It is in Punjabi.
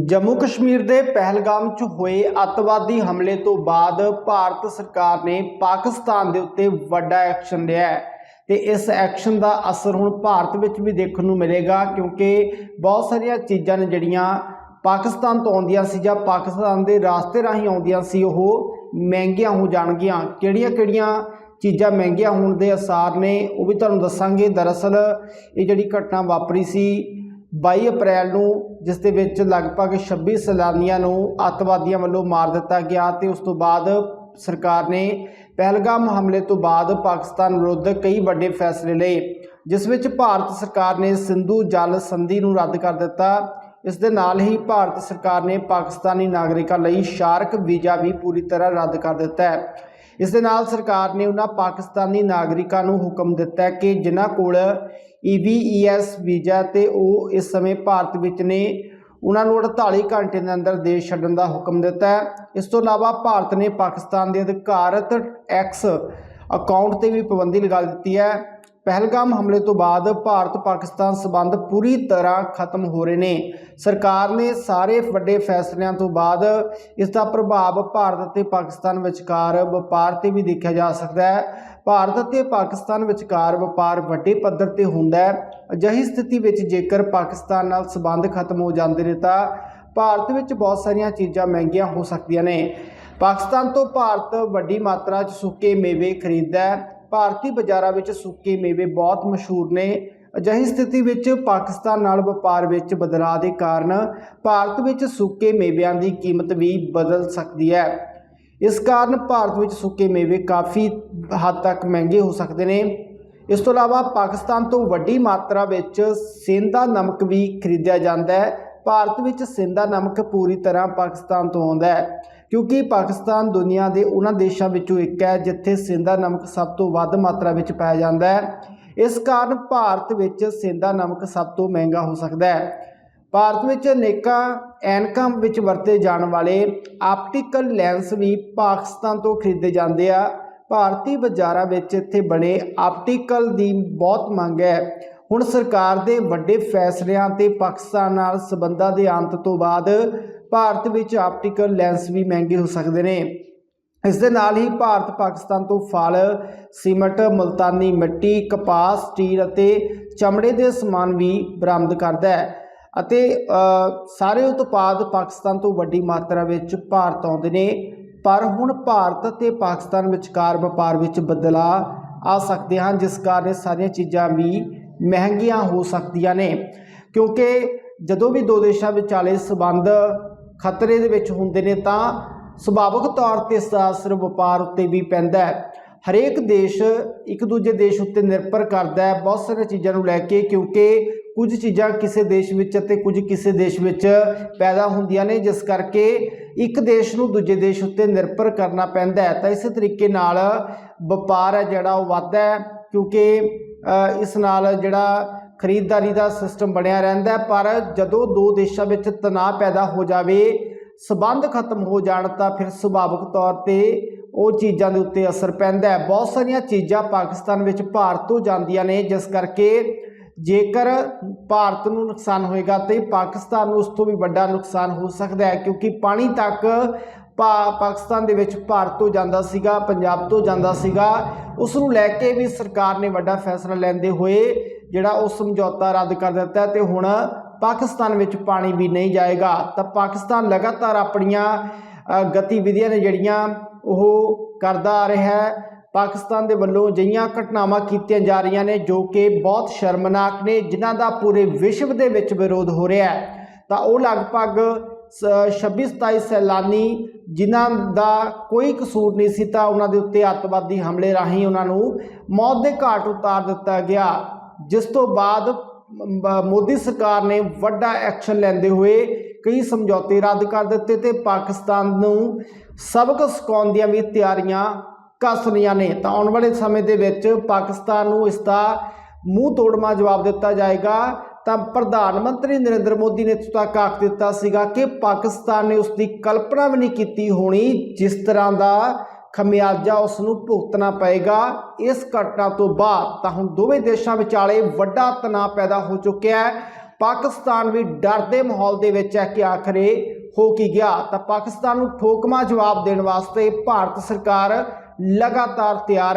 ਜੰਮੂ ਕਸ਼ਮੀਰ ਦੇ ਪਹਿਲਗਾਮ 'ਚ ਹੋਏ ਅੱਤਵਾਦੀ ਹਮਲੇ ਤੋਂ ਬਾਅਦ ਭਾਰਤ ਸਰਕਾਰ ਨੇ ਪਾਕਿਸਤਾਨ ਦੇ ਉੱਤੇ ਵੱਡਾ ਐਕਸ਼ਨ ਲਿਆ ਹੈ। ਤੇ ਇਸ ਐਕਸ਼ਨ ਦਾ ਅਸਰ ਹੁਣ ਭਾਰਤ ਵਿੱਚ ਵੀ ਦੇਖਣ ਨੂੰ ਮਿਲੇਗਾ, ਕਿਉਂਕਿ ਬਹੁਤ ਸਾਰੀਆਂ ਚੀਜ਼ਾਂ ਨੇ ਜਿਹੜੀਆਂ ਪਾਕਿਸਤਾਨ ਤੋਂ ਆਉਂਦੀਆਂ ਸੀ ਜਾਂ ਪਾਕਿਸਤਾਨ ਦੇ ਰਾਸਤੇ ਰਾਹੀਂ ਆਉਂਦੀਆਂ ਸੀ, ਉਹ ਮਹਿੰਗੀਆਂ ਹੋ ਜਾਣਗੀਆਂ। ਕਿਹੜੀਆਂ-ਕਿਹੜੀਆਂ ਚੀਜ਼ਾਂ ਮਹਿੰਗੀਆਂ ਹੋਣ ਦੇ ਅਸਾਰ ਨੇ, ਉਹ ਵੀ ਤੁਹਾਨੂੰ ਦੱਸਾਂਗੇ। ਦਰਅਸਲ ਇਹ ਜਿਹੜੀ ਘਟਨਾ ਵਾਪਰੀ ਸੀ 22 ਅਪ੍ਰੈਲ ਨੂੰ, ਜਿਸ ਦੇ ਵਿੱਚ ਲਗਭਗ 26 ਸੈਲਾਨੀਆਂ ਨੂੰ ਅੱਤਵਾਦੀਆਂ ਵੱਲੋਂ ਮਾਰ ਦਿੱਤਾ ਗਿਆ ਤੇ ਉਸ ਤੋਂ ਬਾਅਦ ਸਰਕਾਰ ਨੇ ਪਹਿਲਗਾਮ ਹਮਲੇ ਤੋਂ ਬਾਅਦ ਪਾਕਿਸਤਾਨ ਵਿਰੁੱਧ ਕਈ ਵੱਡੇ ਫੈਸਲੇ ਲਏ, ਜਿਸ ਵਿੱਚ ਭਾਰਤ ਸਰਕਾਰ ਨੇ ਸਿੰਧੂ ਜਲ ਸੰਧੀ ਨੂੰ ਰੱਦ ਕਰ ਦਿੱਤਾ। ਇਸ ਦੇ ਨਾਲ ਹੀ ਭਾਰਤ ਸਰਕਾਰ ਨੇ ਪਾਕਿਸਤਾਨੀ ਨਾਗਰਿਕਾਂ ਲਈ ਸ਼ਾਰਕ ਵੀਜ਼ਾ ਵੀ ਪੂਰੀ ਤਰ੍ਹਾਂ ਰੱਦ ਕਰ ਦਿੱਤਾ ਹੈ। ਇਸ ਦੇ ਨਾਲ ਸਰਕਾਰ ਨੇ ਉਹਨਾਂ ਪਾਕਿਸਤਾਨੀ ਨਾਗਰਿਕਾਂ ਨੂੰ ਹੁਕਮ ਦਿੱਤਾ ਕਿ ਜਿਨ੍ਹਾਂ ਕੋਲ ਈਵੀਈਐਸ ਵੀਜ਼ਾ ਤੇ ਉਹ ਇਸ ਸਮੇਂ ਭਾਰਤ ਵਿੱਚ ਨੇ। ਉਹਨਾਂ ਨੂੰ 48 ਘੰਟੇ ਦੇ ਅੰਦਰ ਦੇਸ਼ ਛੱਡਣ ਦਾ ਹੁਕਮ ਦਿੱਤਾ ਹੈ। ਇਸ ਤੋਂ ਇਲਾਵਾ ਭਾਰਤ ਨੇ ਪਾਕਿਸਤਾਨ ਦੇ ਅਧਿਕਾਰਤ ਐਕਸ ਅਕਾਊਂਟ ਤੇ ਵੀ ਪਾਬੰਦੀ ਲਗਾ ਦਿੱਤੀ ਹੈ। ਪਹਿਲਗਾਮ ਹਮਲੇ ਤੋਂ ਬਾਅਦ ਭਾਰਤ ਪਾਕਿਸਤਾਨ ਸਬੰਧ ਪੂਰੀ ਤਰ੍ਹਾਂ ਖਤਮ ਹੋ ਰਹੇ ਨੇ। ਸਰਕਾਰ ਨੇ ਸਾਰੇ ਵੱਡੇ ਫੈਸਲਿਆਂ ਤੋਂ ਬਾਅਦ ਇਸ ਦਾ ਪ੍ਰਭਾਵ ਭਾਰਤ ਅਤੇ ਪਾਕਿਸਤਾਨ ਵਿਚਕਾਰ ਵਪਾਰ ਤੇ ਵੀ ਦੇਖਿਆ ਜਾ ਸਕਦਾ ਹੈ। ਭਾਰਤ ਅਤੇ ਪਾਕਿਸਤਾਨ ਵਿਚਕਾਰ ਵਪਾਰ ਵੱਡੇ ਪੱਧਰ ਤੇ ਹੁੰਦਾ ਹੈ। ਅਜਿਹੀ ਸਥਿਤੀ ਵਿੱਚ ਜੇਕਰ ਪਾਕਿਸਤਾਨ ਨਾਲ ਸਬੰਧ ਖਤਮ ਹੋ ਜਾਂਦੇ ਨੇ ਤਾਂ ਭਾਰਤ ਵਿੱਚ ਬਹੁਤ ਸਾਰੀਆਂ ਚੀਜ਼ਾਂ ਮਹਿੰਗੀਆਂ ਹੋ ਸਕਦੀਆਂ ਨੇ। ਪਾਕਿਸਤਾਨ ਤੋਂ ਭਾਰਤ ਵੱਡੀ ਮਾਤਰਾ 'ਚ ਸੁੱਕੇ ਮੇਵੇ ਖਰੀਦਦਾ ਹੈ। ਭਾਰਤੀ ਬਾਜ਼ਾਰਾਂ ਵਿੱਚ ਸੁੱਕੇ ਮੇਵੇ ਬਹੁਤ ਮਸ਼ਹੂਰ ਨੇ। ਅਜਿਹੀ ਸਥਿਤੀ ਵਿੱਚ ਪਾਕਿਸਤਾਨ ਨਾਲ ਵਪਾਰ ਵਿੱਚ ਬਦਲਾਅ ਦੇ ਕਾਰਨ ਭਾਰਤ ਵਿੱਚ ਸੁੱਕੇ ਮੇਵਿਆਂ ਦੀ ਕੀਮਤ ਵੀ ਬਦਲ ਸਕਦੀ ਹੈ। ਇਸ ਕਾਰਨ ਭਾਰਤ ਵਿੱਚ ਸੁੱਕੇ ਮੇਵੇ ਕਾਫੀ ਹੱਦ ਤੱਕ ਮਹਿੰਗੇ ਹੋ ਸਕਦੇ ਨੇ। ਇਸ ਤੋਂ ਇਲਾਵਾ ਪਾਕਿਸਤਾਨ ਤੋਂ ਵੱਡੀ ਮਾਤਰਾ ਵਿੱਚ ਸੇਂਦਾ ਨਮਕ ਵੀ ਖਰੀਦਿਆ ਜਾਂਦਾ ਹੈ। ਭਾਰਤ ਵਿੱਚ ਸੇਂਦਾ ਨਮਕ ਪੂਰੀ ਤਰ੍ਹਾਂ ਪਾਕਿਸਤਾਨ ਤੋਂ ਆਉਂਦਾ ਹੈ। ਕਿਉਂਕਿ ਪਾਕਿਸਤਾਨ ਦੁਨੀਆ ਦੇ ਉਹਨਾਂ ਦੇਸ਼ਾਂ ਵਿੱਚੋਂ ਇੱਕ ਹੈ ਜਿੱਥੇ ਸੇਂਦਾ ਨਮਕ ਸਭ ਤੋਂ ਵੱਧ ਮਾਤਰਾ ਵਿੱਚ ਪਾਇਆ ਜਾਂਦਾ ਹੈ। ਇਸ ਕਾਰਨ ਭਾਰਤ ਵਿੱਚ ਸੇਂਦਾ ਨਮਕ ਸਭ ਤੋਂ ਮਹਿੰਗਾ ਹੋ ਸਕਦਾ ਹੈ। ਭਾਰਤ ਵਿੱਚ ਅਨੇਕਾਂ ਐਨਕਾਂ ਵਿੱਚ ਵਰਤੇ ਜਾਣ ਵਾਲੇ ਆਪਟੀਕਲ ਲੈਂਸ ਵੀ ਪਾਕਿਸਤਾਨ ਤੋਂ ਖਰੀਦੇ ਜਾਂਦੇ ਆ। ਭਾਰਤੀ ਬਾਜ਼ਾਰਾਂ ਵਿੱਚ ਇੱਥੇ ਬਣੇ ਆਪਟੀਕਲ ਦੀ ਬਹੁਤ ਮੰਗ ਹੈ। ਹੁਣ ਸਰਕਾਰ ਦੇ ਵੱਡੇ ਫੈਸਲਿਆਂ ਤੇ ਪਾਕਿਸਤਾਨ ਨਾਲ ਸਬੰਧਾਂ ਦੇ ਅੰਤ ਤੋਂ ਬਾਅਦ ਭਾਰਤ ਵਿੱਚ ਆਪਟੀਕਲ ਲੈਂਸ ਵੀ ਮਹਿੰਗੇ ਹੋ ਸਕਦੇ ਨੇ। ਇਸ ਦੇ ਨਾਲ ਹੀ ਭਾਰਤ ਪਾਕਿਸਤਾਨ ਤੋਂ ਫਲ, ਸੀਮਟ, ਮਲਤਾਨੀ ਮਿੱਟੀ, ਕਪਾਸ, ਸਟੀਲ ਅਤੇ ਚਮੜੇ ਦੇ ਸਮਾਨ ਵੀ ਬਰਾਮਦ ਕਰਦਾ ਹੈ ਅਤੇ ਸਾਰੇ ਉਤਪਾਦ ਪਾਕਿਸਤਾਨ ਤੋਂ ਵੱਡੀ ਮਾਤਰਾ ਵਿੱਚ ਭਾਰਤ ਆਉਂਦੇ ਨੇ। ਪਰ ਹੁਣ ਭਾਰਤ ਅਤੇ ਪਾਕਿਸਤਾਨ ਵਿਚਕਾਰ ਵਪਾਰ ਵਿੱਚ ਬਦਲਾਅ ਆ ਸਕਦੇ ਹਨ, ਜਿਸ ਕਾਰਨ ਸਾਰੀਆਂ ਚੀਜ਼ਾਂ ਵੀ ਮਹਿੰਗੀਆਂ ਹੋ ਸਕਦੀਆਂ ਨੇ। ਕਿਉਂਕਿ ਜਦੋਂ ਵੀ ਦੋ ਦੇਸ਼ਾਂ ਵਿਚਾਲੇ ਸਬੰਧ ਖਤਰੇ ਦੇ ਵਿੱਚ ਹੁੰਦੇ ਨੇ ਤਾਂ ਸੁਭਾਵਿਕ ਤੌਰ ਤੇ ਇਸ ਦਾ ਅਸਰ ਵਪਾਰ ਉੱਤੇ ਵੀ ਪੈਂਦਾ ਹੈ। ਹਰੇਕ ਦੇਸ਼ ਇੱਕ ਦੂਜੇ ਦੇਸ਼ ਉੱਤੇ ਨਿਰਭਰ ਕਰਦਾ ਹੈ। ਬਹੁਤ ਸਾਰੀਆਂ ਚੀਜ਼ਾਂ ਨੂੰ ਲੈ ਕੇ ਕਿਉਂਕਿ ਕੁਝ ਚੀਜ਼ਾਂ ਕਿਸੇ ਦੇਸ਼ ਵਿੱਚ ਅਤੇ ਕੁਝ ਕਿਸੇ ਦੇਸ਼ ਵਿੱਚ ਪੈਦਾ ਹੁੰਦੀਆਂ ਨੇ, ਜਿਸ ਕਰਕੇ ਇੱਕ ਦੇਸ਼ ਨੂੰ ਦੂਜੇ ਦੇਸ਼ ਉੱਤੇ ਨਿਰਭਰ ਕਰਨਾ ਪੈਂਦਾ ਹੈ। ਤਾਂ ਇਸੇ ਤਰੀਕੇ ਨਾਲ ਵਪਾਰ ਹੈ ਜਿਹੜਾ ਉਹ ਵੱਧਦਾ ਹੈ ਕਿਉਂਕਿ ਇਸ ਨਾਲ ਜਿਹੜਾ ਖਰੀਦਦਾਰੀ ਦਾ ਸਿਸਟਮ ਬਣਿਆ ਰਹਿੰਦਾ ਪਰ ਜਦੋਂ ਦੋ ਦੇਸ਼ਾਂ ਵਿੱਚ ਤਣਾਅ ਪੈਦਾ ਹੋ ਜਾਵੇ, ਸਬੰਧ ਖਤਮ ਹੋ ਜਾਣ ਤਾਂ ਫਿਰ ਸੁਭਾਵਿਕ ਤੌਰ ਤੇ ਉਹ ਚੀਜ਼ਾਂ ਦੇ ਉੱਤੇ ਅਸਰ ਪੈਂਦਾ ਹੈ। ਬਹੁਤ ਸਾਰੀਆਂ ਚੀਜ਼ਾਂ ਪਾਕਿਸਤਾਨ ਵਿੱਚ ਭਾਰਤ ਤੋਂ ਜਾਂਦੀਆਂ ਨੇ, ਜਿਸ ਕਰਕੇ ਜੇਕਰ ਭਾਰਤ ਨੂੰ ਨੁਕਸਾਨ ਹੋਏਗਾ ਤੇ ਪਾਕਿਸਤਾਨ ਨੂੰ ਉਸ ਤੋਂ ਵੀ ਵੱਡਾ ਨੁਕਸਾਨ ਹੋ ਸਕਦਾ ਹੈ, ਕਿਉਂਕਿ ਪਾਣੀ ਤੱਕ ਪਾ- ਪਾਕਿਸਤਾਨ ਦੇ ਵਿੱਚ ਭਾਰਤ ਤੋਂ ਜਾਂਦਾ ਸੀਗਾ, ਪੰਜਾਬ ਤੋਂ ਜਾਂਦਾ ਸੀਗਾ, ਉਸ ਨੂੰ ਲੈ ਕੇ ਵੀ ਸਰਕਾਰ ਨੇ ਵੱਡਾ ਫੈਸਲਾ ਲੈਂਦੇ ਹੋਏ ਜਿਹੜਾ ਉਹ ਸਮਝੌਤਾ ਰੱਦ ਕਰ ਦਿੱਤਾ ਤੇ ਹੁਣ ਪਾਕਿਸਤਾਨ ਵਿੱਚ ਪਾਣੀ ਵੀ ਨਹੀਂ ਜਾਏਗਾ, ਤਾਂ ਪਾਕਿਸਤਾਨ ਲਗਾਤਾਰ ਆਪਣੀਆਂ ਗਤੀਵਿਧੀਆਂ ਨੇ ਜਿਹੜੀਆਂ ਉਹ ਕਰਦਾ ਆ ਰਿਹਾ ਹੈ। ਪਾਕਿਸਤਾਨ ਦੇ ਵੱਲੋਂ ਅਜਿਹੀਆਂ ਘਟਨਾਵਾਂ ਕੀਤੀਆਂ ਜਾ ਰਹੀਆਂ ਨੇ ਜੋ ਕਿ ਬਹੁਤ ਸ਼ਰਮਨਾਕ ਨੇ, ਜਿਨ੍ਹਾਂ ਦਾ ਪੂਰੇ ਵਿਸ਼ਵ ਦੇ ਵਿੱਚ ਵਿਰੋਧ ਹੋ ਰਿਹਾ ਹੈ। ਤਾਂ ਉਹ ਲਗਭਗ 26 27 ਸੈਲਾਨੀ ਜਿਨ੍ਹਾਂ ਦਾ ਕੋਈ ਕਸੂਰ ਨਹੀਂ ਸੀ ਤਾਂ ਉਹਨਾਂ ਦੇ ਉੱਤੇ ਅੱਤਵਾਦੀ ਹਮਲੇ ਰਾਹੀਂ ਉਹਨਾਂ ਨੂੰ ਮੌਤ ਦੇ ਘਾਟ ਉਤਾਰ ਦਿੱਤਾ ਗਿਆ। ਜਿਸ ਤੋਂ ਬਾਅਦ ਮੋਦੀ ਸਰਕਾਰ ਨੇ ਵੱਡਾ ਐਕਸ਼ਨ ਲੈਂਦੇ ਹੋਏ ਕਈ ਸਮਝੌਤੇ ਰੱਦ ਕਰ ਦਿੱਤੇ ਤੇ ਪਾਕਿਸਤਾਨ ਨੂੰ ਸਬਕ ਸਿਖਾਉਣ ਦੀਆਂ ਵੀ ਤਿਆਰੀਆਂ ਕੱਸ ਰਹੀਆਂ ਨੇ। ਤਾਂ ਆਉਣ ਵਾਲੇ ਸਮੇਂ ਦੇ ਵਿੱਚ ਪਾਕਿਸਤਾਨ ਨੂੰ ਇਸ ਦਾ ਮੂੰਹ ਤੋੜਮਾ ਜਵਾਬ ਦਿੱਤਾ ਜਾਏਗਾ। ਤਾਂ ਪ੍ਰਧਾਨ ਮੰਤਰੀ ਨਰਿੰਦਰ ਮੋਦੀ ਨੇ ਇੱਥੋਂ ਤੱਕ ਆਖ ਦਿੱਤਾ ਸੀਗਾ ਕਿ ਪਾਕਿਸਤਾਨ ਨੇ ਉਸ ਦੀ ਕਲਪਨਾ ਵੀ ਨਹੀਂ ਕੀਤੀ ਹੋਣੀ ਜਿਸ ਤਰ੍ਹਾਂ ਦਾ ਖਮਿਆਜਾ ਉਸ ਨੂੰ ਭੁਗਤਣਾ ਪਏਗਾ। ਇਸ ਘਟਨਾ ਤੋਂ ਬਾਅਦ ਤਾਂ ਹੁਣ ਦੋਵੇਂ ਦੇਸ਼ਾਂ ਵਿਚਾਲੇ ਵੱਡਾ ਤਣਾਅ ਪੈਦਾ ਹੋ ਚੁੱਕਿਆ ਹੈ। ਪਾਕਿਸਤਾਨ ਵੀ ਡਰ ਦੇ ਮਾਹੌਲ ਦੇ ਵਿੱਚ ਹੈ ਕਿ ਆਖਰੇ ਹੋ ਕੀ ਗਿਆ। ਤਾਂ ਪਾਕਿਸਤਾਨ ਨੂੰ ਠੋਕਮਾ ਜਵਾਬ ਦੇਣ ਵਾਸਤੇ ਭਾਰਤ ਸਰਕਾਰ ਲਗਾਤਾਰ ਤਿਆਰ